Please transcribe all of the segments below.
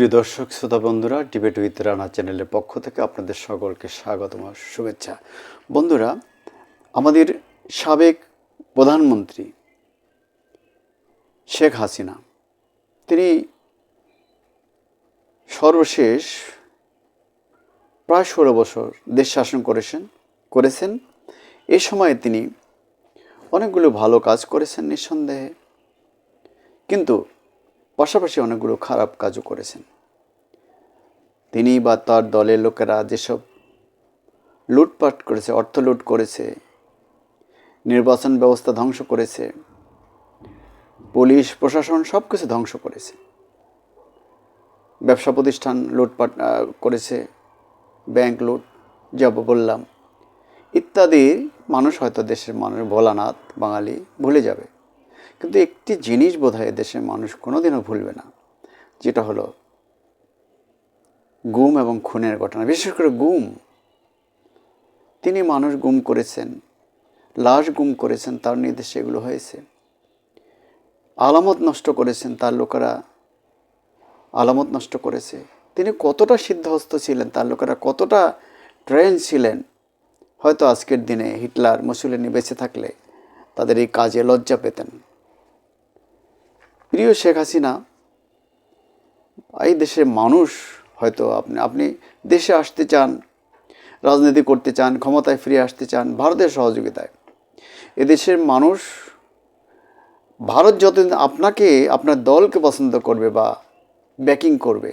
প্রিয় দর্শক, শ্রোতা বন্ধুরা ডিবেট উইথ রানা চ্যানেলের পক্ষ থেকে আপনাদের সকলকে স্বাগতম, শুভেচ্ছা। বন্ধুরা, আমাদের সাবেক প্রধানমন্ত্রী শেখ হাসিনা, তিনি সর্বশেষ প্রায় ষোলো বছর দেশ শাসন করেছেন করেছেন। এ সময়ে তিনি অনেকগুলো ভালো কাজ করেছেন নিঃসন্দেহে, কিন্তু পাশাপাশি অনেকগুলো খারাপ কাজও করেছেন। তিনি বা তার দলের লোকেরা যেসব লুটপাট করেছে, অর্থ লুট করেছে, নির্বাচন ব্যবস্থা ধ্বংস করেছে, পুলিশ, প্রশাসন সব কিছু ধ্বংস করেছে। ব্যবসা প্রতিষ্ঠান লুটপাট করেছে, ব্যাংক লুট, যা বললাম। ইত্যাদি মানুষ হয়তো দেশের মানুষ, ভোলানাথ, বাঙালি ভুলে যাবে। কিন্তু একটি জিনিস বোধ হয় দেশের মানুষ কোনোদিনও ভুলবে না, যেটা হলো গুম এবং খুনের ঘটনা, বিশেষ করে গুম। তিনি মানুষ গুম করেছেন, লাশ গুম করেছেন, তার নির্দেশে এগুলো হয়েছে। আলামত নষ্ট করেছেন তার লোকেরা, আলামত নষ্ট করেছে। তিনি কতটা সিদ্ধহস্ত ছিলেন, তার লোকেরা কতটা ট্রেন ছিলেন, হয়তো আজকের দিনে হিটলার মুসুলিনি বেঁচে থাকলে তাদের এই কাজে লজ্জা পেতেন। প্রিয় শেখ হাসিনা, এই দেশের মানুষ হয়তো আপনি আপনি দেশে আসতে চান, রাজনীতি করতে চান, ক্ষমতায় ফিরে আসতে চান, ভারতের সহযোগিতায়। এদেশের মানুষ, ভারত যতদিন আপনাকে, আপনার দলকে পছন্দ করবে বা ব্যাকিং করবে,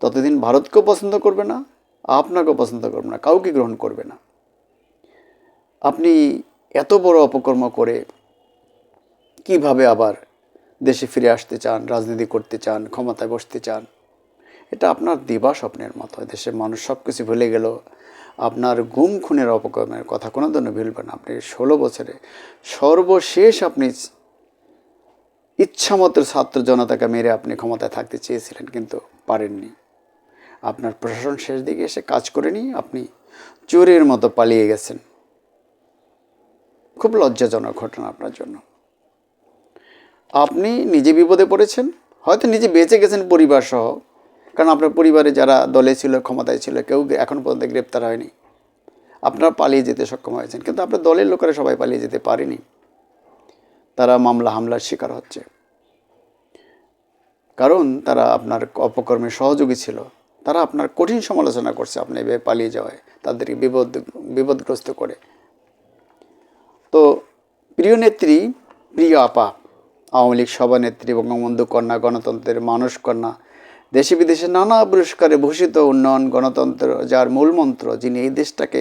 ততদিন ভারতকেও পছন্দ করবে না, আপনাকেও পছন্দ করবে না, কাউকে গ্রহণ করবে না। আপনি এত বড় অপকর্ম করে কীভাবে আবার দেশে ফিরে আসতে চান, রাজনীতি করতে চান, ক্ষমতায় বসতে চান? এটা আপনার দিবা স্বপ্নের মতো। দেশের মানুষ সব কিছু ভুলে গেল। আপনার গুম, খুনের অপকর্মের কথা কোনো দিনও ভুলবেন না। আপনি ষোলো বছরে সর্বশেষ আপনি ইচ্ছামতো ছাত্র জনতাকে মেরে আপনি ক্ষমতায় থাকতে চেয়েছিলেন, কিন্তু পারেননি। আপনার প্রশাসন শেষ দিকে এসে কাজ করেনি আপনি চোরের মতো পালিয়ে গেছেন। খুব লজ্জাজনক ঘটনা আপনার জন্য। আপনি নিজে বিপদে পড়েছেন, হয়তো নিজে বেঁচে গেছেন পরিবার সহ কারণ আপনার পরিবারে যারা দলে ছিল, ক্ষমতায় ছিল, কেউ এখন পর্যন্ত গ্রেপ্তার হয়নি। আপনারা পালিয়ে যেতে সক্ষম হয়েছেন, কিন্তু আপনার দলের লোকেরা সবাই পালিয়ে যেতে পারেনি। তারা মামলা, হামলার শিকার হচ্ছে। কারণ তারা আপনার অপকর্মে সহযোগী ছিল। তারা আপনার কঠিন সমালোচনা করছে আপনি এভাবে পালিয়ে যাওয়ায়, তাদেরকে বিপদ, বিপদগ্রস্ত করে। তো প্রিয় নেত্রী, প্রিয় আপা, আওয়ামী লীগ সভানেত্রী বঙ্গবন্ধু কন্যা, গণতন্ত্রের মানস কন্যা দেশে বিদেশে নানা পুরস্কারে ভূষিত উন্নয়ন গণতন্ত্র, যার মূল মন্ত্র যিনি এই দেশটাকে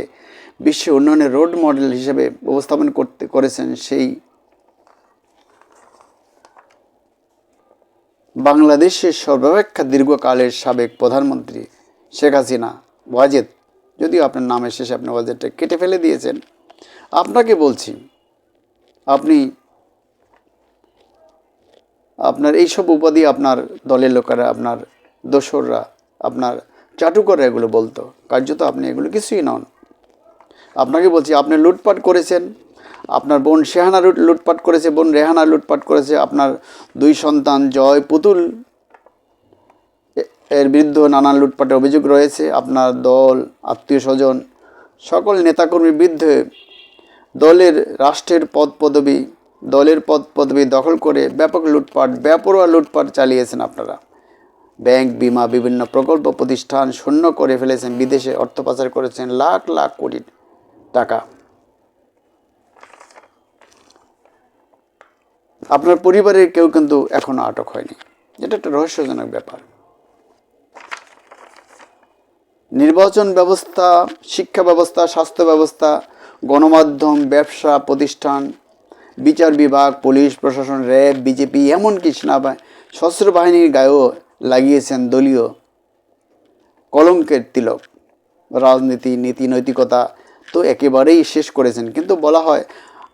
বিশ্ব উন্নয়নের রোড মডেল হিসেবে উপস্থাপন করতে করেছেন সেই বাংলাদেশের সর্বাপেক্ষা দীর্ঘকালের সাবেক প্রধানমন্ত্রী শেখ হাসিনা, ওয়াজেদ, যদিও আপনার নামের শেষে আপনি ওয়াজেদটা কেটে ফেলে দিয়েছেন, আপনাকে বলছি, আপনি আপনার এইসব উপাধি আপনার দলের লোকেরা, আপনার দোসররা আপনার চাটুকররা এগুলো বলতো। কার্যত আপনি এগুলো কিছুই নন। আপনাকে বলছি, আপনি লুটপাট করেছেন। আপনার বোন শেহানা লুটপাট করেছে, বোন রেহানা লুটপাট করেছে। আপনার দুই সন্তান জয় পুতুল এর বিরুদ্ধে নানান লুটপাটের অভিযোগ রয়েছে। আপনার দল, আত্মীয় স্বজন, সকল নেতাকর্মীর বিরুদ্ধে দলের রাষ্ট্রের পদ পদবি, দলের পদ পদবি দখল করে ব্যাপক লুটপাট ব্যাপরোয়া লুটপাট চালিয়েছেন আপনারা। ব্যাংক, বিমা, বিভিন্ন প্রকল্প প্রতিষ্ঠান শূন্য করে ফেলেছেন, বিদেশে অর্থ পাচার করেছেন লাখ লাখ কোটি টাকা। আপনার পরিবারের কেউ কিন্তু এখনও আটক হয়নি। এটা একটা রহস্যজনক ব্যাপার। নির্বাচন ব্যবস্থা, শিক্ষা ব্যবস্থা, স্বাস্থ্য ব্যবস্থা, গণমাধ্যম, ব্যবসা প্রতিষ্ঠান, বিচার বিভাগ, পুলিশ, প্রশাসন, র্যাব, বিজেপি, এমনকি সেনাবাহিনী, সশস্ত্র বাহিনীর গায়েও লাগিয়েছেন দলীয় কলঙ্কের তিলক। রাজনীতি, নীতি, নৈতিকতা তো একেবারেই শেষ করেছেন। কিন্তু বলা হয়,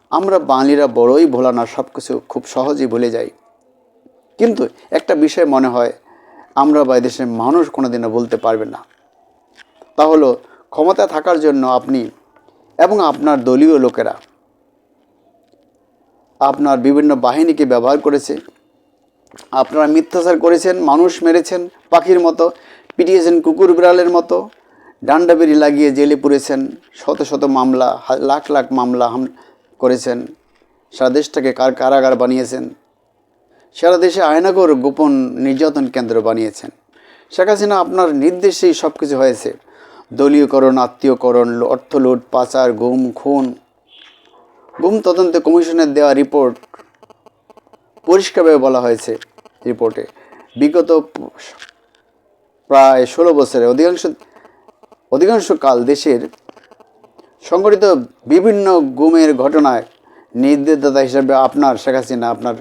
আমরা বাঙালিরা বড়ই ভোলা না সব কিছু খুব সহজেই ভুলে যাই। কিন্তু একটা বিষয় মনে হয়, আমরা বা দেশের মানুষ কোনোদিনও বলতে পারবে না। তা হলো ক্ষমতা থাকার জন্য আপনি এবং আপনার দলীয় লোকেরা আপনার বিভিন্ন বাহিনীকে ব্যবহার করেছে আপনারা মিথ্যাচার করেছেন, মানুষ মেরেছেন, পাখির মতো, পিটিয়েছেন কুকুর বিড়ালের মতো ডান্ডাবেরি লাগিয়ে জেলে পুরেছেন, শত শত মামলা লাখ লাখ মামলা হাম করেছেন, সারা দেশটাকে কার কারাগার বানিয়েছেন, সারা দেশে আয়নাগর গোপন নির্যাতন কেন্দ্র বানিয়েছেন। শেখ হাসিনা আপনার নির্দেশেই সব কিছু হয়েছে। দলীয়করণ, আত্মীয়করণ, অর্থ লুট, পাচার, গুম, খুন। গুম তদন্ত কমিশনের দেওয়া রিপোর্ট পরিষ্কারভাবে বলা হয়েছে রিপোর্টে। বিগত প্রায় ষোলো বছরে অধিকাংশ অধিকাংশ কাল দেশের সংগঠিত বিভিন্ন গুমের ঘটনায় নির্দেশদাতা হিসেবে আপনার শেখ হাসিনা আপনার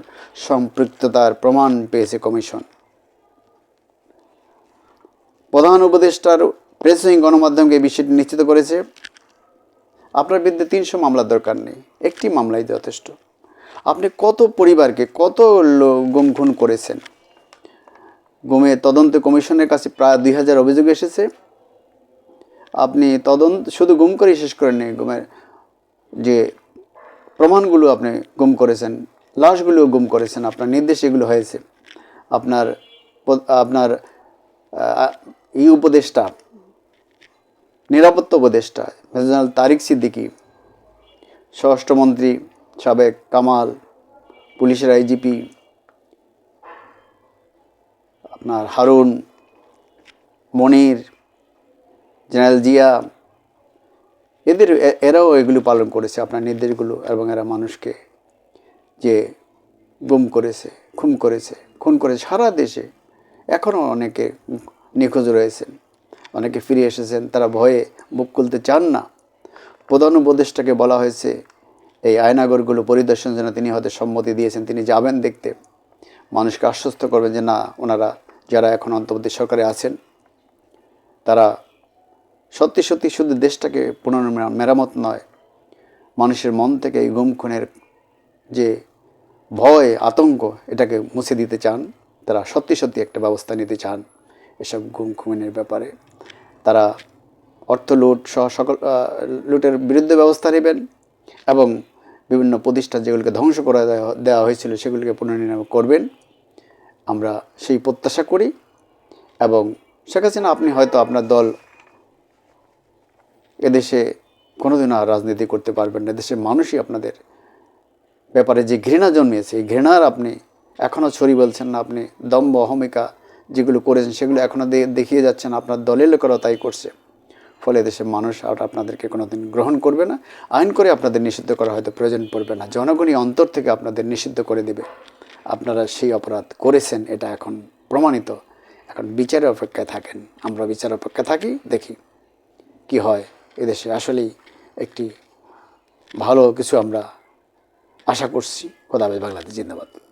সম্পৃক্ততার প্রমাণ পেয়েছে কমিশন। প্রধান উপদেষ্টার প্রেস গণমাধ্যমকে বিষয়টি নিশ্চিত করেছে, আপনার বিরুদ্ধে তিনশো মামলার দরকার নেই, একটি মামলাই যথেষ্ট। আপনি কত পরিবারকে কত গুম খুন করেছেন? গুমে তদন্ত কমিশনের কাছে প্রায় দুই হাজার অভিযোগ এসেছে। আপনি তদন্ত, শুধু গুম করেই শেষ করেননি, গুমের যে প্রমাণগুলো আপনি গুম করেছেন, লাশগুলোও গুম করেছেন, আপনার নির্দেশ এগুলো হয়েছে। আপনার আপনার এই উপদেষ্টা, নিরাপত্তা উপদেষ্টা মেজর তারিক সিদ্দিকী, স্বরাষ্ট্রমন্ত্রী সাবেক কামাল, পুলিশের আইজিপি, আপনার হারুন, মনির, জেনারেল জিয়া, এদের এরাও এগুলো পালন করেছে, আপনার নির্দেশগুলো, এবং এরা মানুষকে যে গুম করেছে, খুন করেছে, খুন করে সারা দেশে এখনও অনেকে নিখোঁজ রয়েছেন, অনেকে ফিরে এসেছেন, তারা ভয়ে বুক খুলতে চান না। প্রধান উপদেষ্টাকে বলা হয়েছে এই আয়নাগরগুলো পরিদর্শন জন্য তিনি হয়তো সম্মতি দিয়েছেন, তিনি যাবেন দেখতে। মানুষকে আশ্বস্ত করবেন যে না, ওনারা যারা এখন অন্তর্বর্তী সরকারে আছেন, তারা সত্যি সত্যি শুধু দেশটাকে পুনর্মেরা- মেরামত নয়, মানুষের মন থেকে এই গুম খুনের যে ভয়, আতঙ্ক, এটাকে মুছে দিতে চান, তারা সত্যি সত্যি একটা ব্যবস্থা নিতে চান এসব গুম খুনের ব্যাপারে। তারা অর্থ লুট সহ সকল লুটের বিরুদ্ধে ব্যবস্থা নেবেন এবং বিভিন্ন প্রতিষ্ঠান যেগুলোকে ধ্বংস করে দেওয়া- হয়েছিল সেগুলিকে পুনর্নির্মাণ করবেন। আমরা সেই প্রত্যাশা করি এবং শেখ হাসিনা, আপনি হয়তো আপনার দল এদেশে কোনোদিনও আর রাজনীতি করতে পারবেন না। দেশের মানুষই আপনাদের ব্যাপারে যে ঘৃণা জন্মিয়েছে, এই ঘৃণার আপনি এখনও ছড়ি বলছেন না। আপনি দম্ভ অহমিকা যেগুলো করেছেন সেগুলো এখনও দেখিয়ে যাচ্ছেন। আপনার দলের লোকেরাও তাই করছে। ফলে দেশের মানুষ আর আপনাদেরকে কোনোদিন গ্রহণ করবে না। আইন করে আপনাদের নিষিদ্ধ করা হয়তো প্রয়োজন পড়বে না। জনগণই অন্তর থেকে আপনাদের নিষিদ্ধ করে দেবে। আপনারা সেই অপরাধ করেছেন, এটা এখন প্রমাণিত। এখন বিচারের অপেক্ষায় থাকেন। আমরা বিচার অপেক্ষায় থাকি, দেখি কি হয়। এদেশে আসলেই একটি ভালো কিছু আমরা আশা করছি। খোদাবে বাংলাদেশ জিন্দাবাদ।